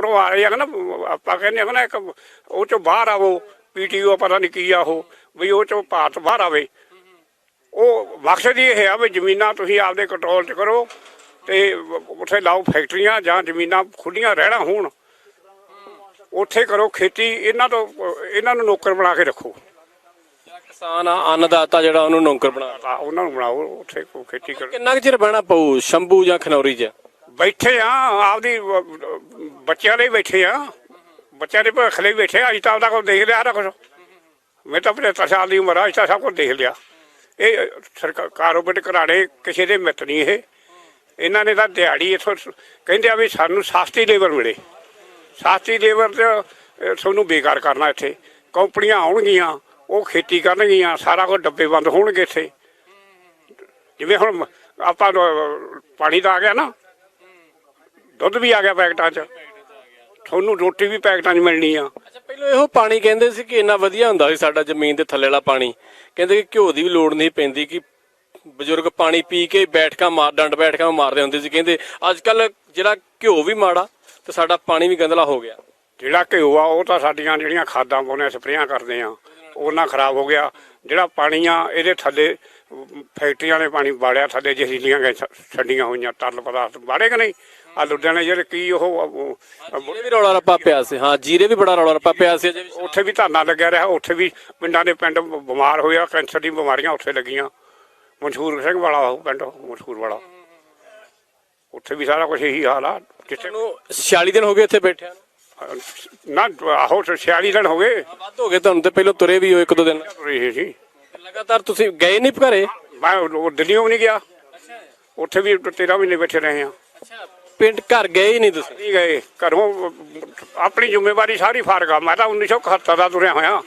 ਰਹੇ ਆ ਨਾ ਆਪਾਂ ਕਹਿੰਦੇ ਆ ਨਾ ਇੱਕ ਉਹ ਚੋਂ ਬਾਹਰ ਆਵੋ ਪੀਟੀਓ ਪਤਾ ਨਹੀਂ ਕੀ ਆ ਉਹ ਵੀ ਉਹ ਚੋਂ ਭਾਰਤ ਬਾਹਰ ਆਵੇ। ਉਹ ਮਕਸਦ ਹੀ ਇਹ ਆ ਵੀ ਜ਼ਮੀਨਾਂ ਤੁਸੀਂ ਆਪਦੇ ਕੰਟਰੋਲ 'ਚ ਕਰੋ ਤੇ ਉੱਥੇ ਲਾਓ ਫੈਕਟਰੀਆਂ ਜਾਂ ਜ਼ਮੀਨਾਂ ਖੁੱਲੀਆਂ ਰਹਿਣਾ ਹੋਣ। ਉੱਥੇ ਕਰੋ ਖੇਤੀ ਇਹਨਾਂ ਤੋਂ ਇਹਨਾਂ ਨੂੰ ਨੌਕਰ ਬਣਾ ਕੇ ਰੱਖੋ। ਕਿਸਾਨ ਆ ਅੰਨਦਾਤਾ ਜਿਹੜਾ ਉਹਨੂੰ ਨੌਕਰ ਬਣਾ ਉਹਨਾਂ ਨੂੰ ਬਣਾਓ ਉੱਥੇ ਖੇਤੀ ਕਰੋ। ਕਿੰਨਾ ਕੁ ਚਿਰ ਬਹਿਣਾ ਪਊ ਸ਼ੰਭੂ ਜਾਂ ਖਨੌਰੀ 'ਚ? ਬੈਠੇ ਆ ਆਪਦੀ ਬੱਚਿਆਂ ਲਈ ਬੈਠੇ ਆ। ਬੱਚਿਆਂ ਦੇ ਭਵਿੱਖ ਲਈ ਬੈਠੇ ਆ। ਅੱਜ ਤਾਂ ਆਪਦਾ ਕੁਝ ਦੇਖ ਲਿਆ ਨਾ ਕੁਝ ਮੈਂ ਤਾਂ 75 ਸਾਲ ਦੀ ਉਮਰ ਆ ਅੱਜ ਤਾਂ ਸਭ ਕੁਝ ਦੇਖ ਲਿਆ। ਇਹ ਸਰਕਾਰ ਕਾਰੋਬਾਰ ਘਰਾੜੇ ਕਿਸੇ ਦੇ ਮਿੱਤ ਨਹੀਂ ਇਹ। ਇਹਨਾਂ ਨੇ ਤਾਂ ਦਿਹਾੜੀ ਇਥੋਂ ਕਹਿੰਦੇ ਆ ਵੀ ਸਾਨੂੰ ਸਸਤੀ ਲੇਬਰ ਮਿਲੇ। ਸਸਤੀ ਲੇਬਰ ਤੇ ਅਹ, ਤੁਹਾਨੂੰ ਬੇਕਾਰ ਕਰਨਾ ਇੱਥੇ। ਕੰਪਨੀਆਂ ਆਉਣਗੀਆਂ ਉਹ ਖੇਤੀ ਕਰਨਗੀਆਂ ਸਾਰਾ ਕੁਝ ਡੱਬੇ ਬੰਦ ਹੋਣਗੇ ਇੱਥੇ। ਜਿਵੇਂ ਹੁਣ ਆਪਾਂ ਨੂੰ ਪਾਣੀ ਦਾ ਆ ਗਿਆ ਨਾ। ਦੁੱਧ ਵੀ ਆ ਗਿਆ ਪੈਕਟਾਂ 'ਚ। ਤੁਹਾਨੂੰ ਰੋਟੀ ਵੀ ਪੈਕਟਾਂ 'ਚ ਮਿਲਣੀ ਆ। ਅੱਛਾ, ਪਹਿਲਾਂ ਇਹੋ ਪਾਣੀ ਕਹਿੰਦੇ ਸੀ ਕਿ ਇੰਨਾ ਵਧੀਆ ਹੁੰਦਾ ਸੀ ਸਾਡਾ ਜ਼ਮੀਨ ਦੇ ਥੱਲੇ ਵਾਲਾ ਪਾਣੀ। ਕਹਿੰਦੇ ਕਿ ਘਿਓ ਦੀ ਵੀ ਲੋੜ ਨਹੀਂ ਪੈਂਦੀ ਕਿ ਬਜ਼ੁਰਗ ਪਾਣੀ ਪੀ ਕੇ ਬੈਠਕਾਂ ਮਾਰ, ਡੰਡ ਬੈਠਕਾਂ ਮਾਰਦੇ ਹੁੰਦੇ ਸੀ। ਕਹਿੰਦੇ ਅੱਜ ਕੱਲ ਜਿਹੜਾ ਘਿਓ ਵੀ ਮਾੜਾ ਤੇ ਸਾਡਾ ਪਾਣੀ ਵੀ ਗੰਦਲਾ ਹੋ ਗਿਆ। ਜਿਹੜਾ ਘਿਓ ਆ ਉਹ ਤਾਂ ਸਾਡੀਆਂ ਜਿਹੜੀਆਂ ਖਾਦਾਂ ਪਾਉਂਦੇ ਸਪਰੇਆਂ ਕਰਦੇ ਆ। ਉਹਨਾਂ ਖਰਾਬ ਹੋ ਗਿਆ। ਜਿਹੜਾ ਪਾਣੀ ਆ ਇਹਦੇ ਥੱਲੇ ਫੈਕਟਰੀਆਂ ਨੇ ਪਾਣੀ ਬਾੜਿਆ ਥੱਲੇ ਜ਼ਹਿਰੀਲੀਆਂ ਗੈਸਾਂ ਛੱਡੀਆਂ ਹੋਈਆਂ ਤਰਲ ਪਦਾਰਥ ਬਾੜੇ ਕਿ ਨਹੀਂ? ਆ ਲੁਧਿਆਣੇ ਜਿਹੜੇ ਕੀ ਉਹ ਜੀਰੇ ਵੀ ਰੌਲਾ ਰੱਪਾ ਪਿਆ ਸੀ। ਹਾਂ ਜੀਰੇ ਵੀ ਬੜਾ ਰੌਲਾ ਰੱਪਾ ਪਿਆ ਸੀ। ਉੱਥੇ ਵੀ ਧਰਨਾ ਲੱਗਿਆ ਰਿਹਾ। ਉੱਥੇ ਵੀ ਪਿੰਡਾਂ ਦੇ ਪਿੰਡ ਬਿਮਾਰ ਹੋਇਆ ਕੈਂਸਰ ਦੀ ਬਿਮਾਰੀਆਂ ਉੱਥੇ ਲੱਗੀਆਂ। ਮਸ਼ਹੂਰ ਸਿੰਘ ਵਾਲਾ ਉਹ ਪਿੰਡ ਮਸ਼ਹੂਰ ਵਾਲਾ। ਉੱਥੇ ਵੀ ਸਾਰਾ ਕੁਝ ਇਹੀ ਹਾਲ ਆ ਜਿੱਥੇ ਨੂੰ 46 ਦਿਨ ਹੋ ਗਏ ਇੱਥੇ ਬੈਠਿਆਂ ਨੂੰ। ਨਾ ਆਹੋ 46 ਦਿਨ ਹੋ ਗਏ। ਵੱਧ ਹੋ ਗਏ ਤੁਹਾਨੂੰ ਤੇ ਪਹਿਲਾਂ ਤੁਰੇ ਵੀ ਹੋ ਇੱਕ ਦੋ ਦਿਨ। ਰਹੇ ਸੀ। ਲਗਾਤਾਰ ਤੁਸੀਂ ਗਏ ਨਹੀਂ ਘਰੇ? ਮੈਂ ਉਹ ਦਿੱਲੀੋਂ ਵੀ ਨਹੀਂ ਗਿਆ। ਉੱਥੇ ਵੀ 13 ਮਹੀਨੇ ਬੈਠੇ ਰਹੇ ਆ ਪਿੰਡ ਘਰ ਗਏ ਹੀ ਨਹੀਂ ਤੁਸੀਂ? ਨਹੀਂ ਗਏ। ਘਰੋਂ ਆਪਣੀ ਜ਼ਿੰਮੇਵਾਰੀ ਸਾਰੀ ਫਾਰਗਾ ਮੈਂ ਤਾਂ 1971 ਦਾ ਤੁਰਿਆ ਹੋਇਆ।